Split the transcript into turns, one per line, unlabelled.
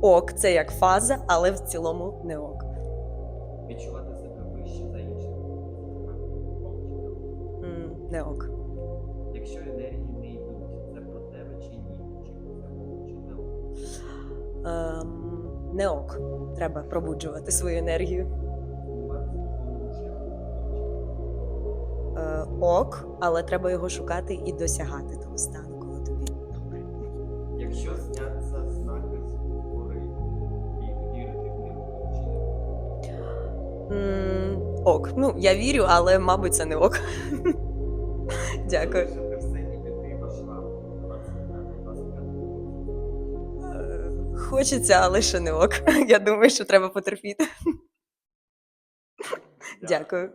Ок, це як фаза, але в цілому не ок.
Відчувати себе вище за інших.
М, Не ок.
Якщо енергії не йдуть, це про тебе чи ні? Чи про тебе, чи не?
Ем, не ок. Треба пробуджувати свою енергію. Е, ок, але треба його шукати і досягати того стану, ок. Ну, я вірю, але, мабуть, це не ок. Дякую.
Залишити все і піти в ашлам. 25-25.
Хочеться, але ще не ок. Я думаю, що треба потерпіти. Дякую.